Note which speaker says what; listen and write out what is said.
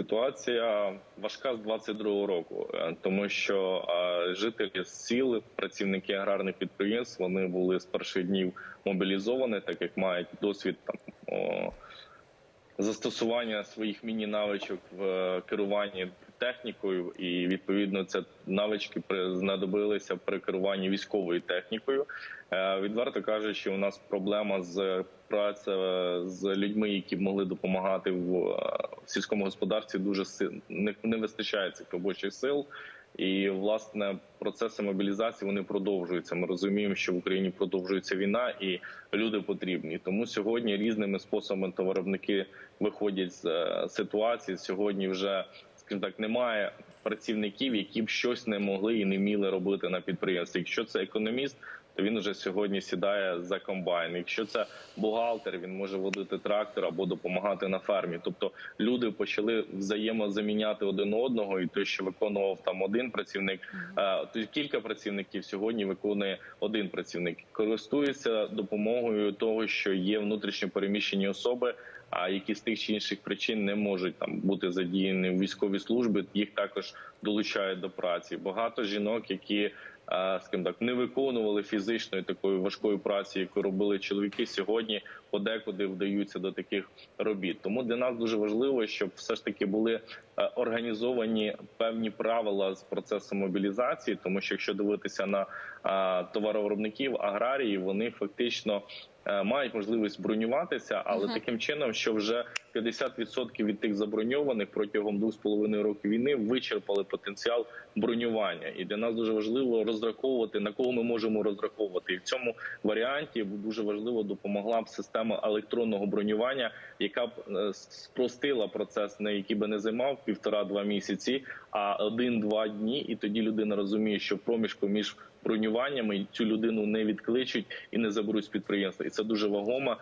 Speaker 1: Ситуація важка з 22-го року, е, тому що е, жителі з сіл, працівники аграрних підприємств, вони були з перших днів мобілізовані, так як мають досвід там о, застосування своїх міні-навичок в е, керуванні технікою, і відповідно це навички знадобилися при керуванні військовою технікою. Відверто кажучи, у нас проблема з працею з людьми, які б могли допомагати в сільському господарстві, дуже не, не вистачає цих робочих сил. І власне процеси мобілізації вони продовжуються. Ми розуміємо, що в Україні продовжується війна, і люди потрібні. Тому сьогодні різними способами товаровники виходять з е, ситуації. Сьогодні вже скажімо так, немає працівників, які б щось не могли і не вміли робити на підприємстві. Якщо це економіст, то він вже сьогодні сідає за комбайн. Якщо це бухгалтер, він може водити трактор або допомагати на фермі. Тобто люди почали взаємозаміняти один одного, і той, що виконував там один працівник, е, то кілька працівників сьогодні виконує один працівник. Користується допомогою того, що є внутрішньо переміщені особи. А які з тих чи інших причин не можуть там бути задіяні в військовій службі, їх також долучають до праці. Багато жінок, які е, скажімо так не виконували фізичної такої важкої праці, яку робили чоловіки, сьогодні подекуди вдаються до таких робіт. Тому для нас дуже важливо, щоб все ж таки були е, організовані певні правила з процесу мобілізації, тому що якщо дивитися на е, товаровиробників аграріїв, вони фактично мають можливість бронюватися, але
Speaker 2: Мгм.
Speaker 1: таким чином, що вже 50% від тих заброньованих протягом двох з половиною років війни вичерпали потенціал бронювання, і для нас дуже важливо розраховувати на кого ми можемо розраховувати. І в цьому варіанті дуже важливо допомогла б система електронного бронювання, яка б е, спростила процес, на який би не займав півтора-два місяці, а один-два дні, і тоді людина розуміє, що проміжку між бронюваннями цю людину не відкличуть і не заберуть з підприємства. І це дуже вагома